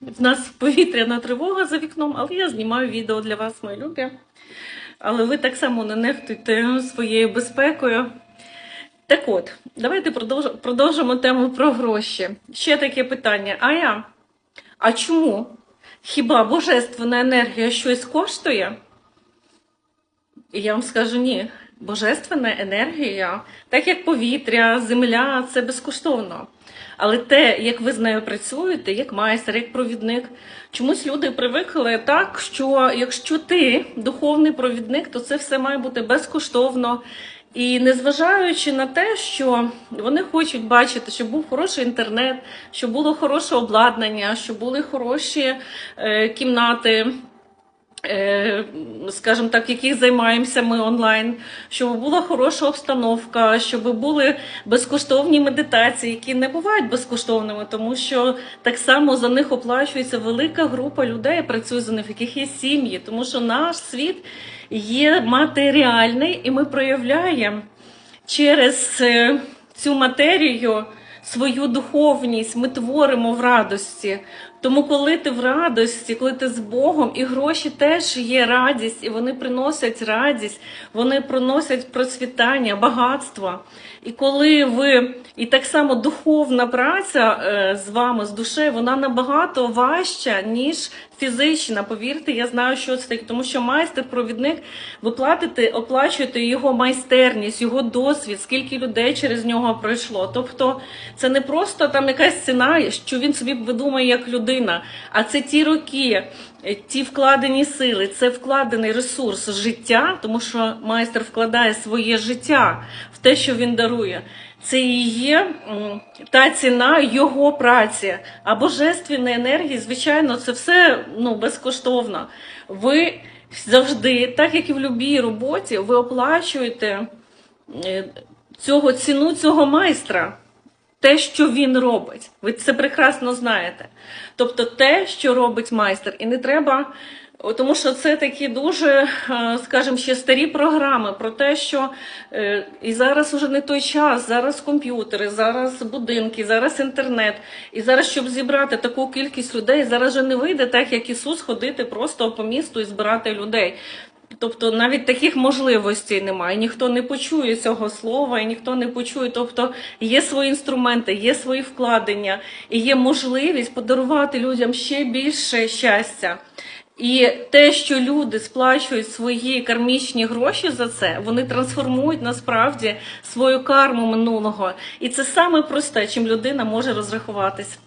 В нас повітряна тривога за вікном, але я знімаю відео для вас, мої любі. Але ви так само не нехтуйте своєю безпекою. Так от, давайте продовж- продовжимо тему про гроші. Ще таке питання. Ая, а чому? Хіба божественна енергія щось коштує? І я вам скажу ні. Божественна енергія, так як повітря, земля, це безкоштовно. Але те, як ви з нею працюєте, як майстер, як провідник, чомусь люди привикли так, що якщо ти духовний провідник, то це все має бути безкоштовно. І незважаючи на те, що вони хочуть бачити, щоб був хороший інтернет, щоб було хороше обладнання, щоб були хороші е, кімнати, скажімо так, яких займаємося ми онлайн, щоб була хороша обстановка, щоб були безкоштовні медитації, які не бувають безкоштовними, тому що так само за них оплачується велика група людей, працює за них, яких є сім'ї, тому що наш світ є матеріальний, і ми проявляємо через е, цю матерію свою духовність, ми творимо в радості. Тому, коли ти в радості, коли ти з Богом, і гроші теж є радість, і вони приносять радість, вони приносять процвітання, багатство. І коли ви, і так само духовна праця е, з вами, з душею, вона набагато важча, ніж фізична. Повірте, я знаю, що це таке, тому що майстер-провідник, ви платите, оплачуєте його майстерність, його досвід, скільки людей через нього пройшло. Тобто це не просто там якась ціна, що він собі видумає як людина, а це ті роки, е, ті вкладені сили, це вкладений ресурс життя, тому що майстер вкладає своє життя в те, що він дарує. Це і є та ціна його праці. А божественна енергія, звичайно, це все ну, безкоштовно. Ви завжди, так як і в будь-якій роботі, ви оплачуєте е, цього ціну цього майстра. Те, що він робить, ви це прекрасно знаєте. Тобто те, що робить майстер, і не треба, тому що це такі дуже, е, скажімо, ще старі програми про те, що е, і зараз уже не той час, зараз комп'ютери, зараз будинки, зараз інтернет. І зараз, щоб зібрати таку кількість людей, зараз же не вийде так, як Ісус, ходити просто по місту і збирати людей. Тобто навіть таких можливостей немає. Ніхто не почує цього слова, і ніхто не почує. Тобто є свої інструменти, є свої вкладення, і є можливість подарувати людям ще більше щастя. І те, що люди сплачують свої кармічні гроші за це, вони трансформують насправді свою карму минулого. І це саме просте, чим людина може розрахуватись.